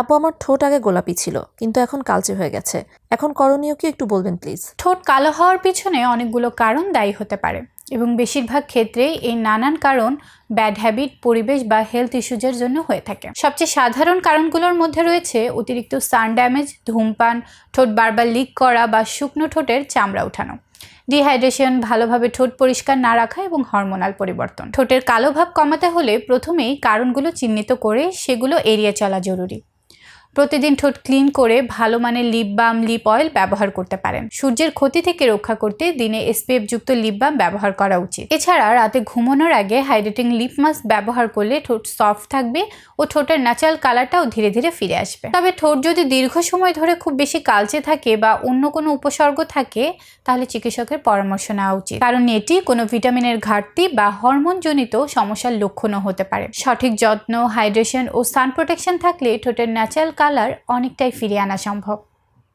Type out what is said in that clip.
আপু আমার ঠোঁট আগে গোলাপি ছিল, কিন্তু এখন কালচে হয়ে গেছে। এখন করণীয় কি একটু বলবেন প্লিজ ঠোঁট কালো হওয়ার পিছনে অনেকগুলো কারণ দায়ী হতে পারে এবং বেশিরভাগ ক্ষেত্রেই এই নানান কারণ ব্যাড হ্যাবিট পরিবেশ বা হেলথ ইস্যুজের জন্য হয়ে থাকে। সবচেয়ে সাধারণ কারণগুলোর মধ্যে রয়েছে অতিরিক্ত সান ড্যামেজ ধূমপান, ঠোঁট বারবার লিক করা বা শুকনো ঠোঁটের চামড়া ওঠানো ডিহাইড্রেশন ভালোভাবে ঠোঁট পরিষ্কার না রাখা এবং হরমোনাল পরিবর্তন। ঠোঁটের কালো ভাব কমাতে হলে প্রথমেই কারণগুলো চিহ্নিত করে সেগুলো এড়িয়ে চলা জরুরি। প্রতিদিন ঠোঁট ক্লিন করে ভালো মানের লিপ বাম লিপ অয়েল ব্যবহার করতে পারেন। সূর্যের ক্ষতি থেকে রক্ষা করতে দিনে এসপিএফ যুক্ত লিপ বাম ব্যবহার করা উচিত। এছাড়া রাতে ঘুমানোর আগে হাইড্রেটিং লিপ মাস্ক ব্যবহার করলে ঠোঁট সফট থাকবে ও ঠোঁটের ন্যাচারাল কালারটাও ধীরে ধীরে ফিরে আসবে। তবে ঠোঁট যদি দীর্ঘ সময় ধরে খুব বেশি কালচে থাকে বা অন্য কোনো উপসর্গ থাকে, তাহলে চিকিৎসকের পরামর্শ নেওয়া উচিত। কারণ এটি কোনো ভিটামিনের ঘাটতি বা হরমোনজনিত সমস্যার লক্ষণও হতে পারে। সঠিক যত্ন হাইড্রেশন ও সান প্রোটেকশন থাকলে ঠোঁটের ন্যাচারাল কালার অনেকটাই ফিরিয়ে আনা সম্ভব।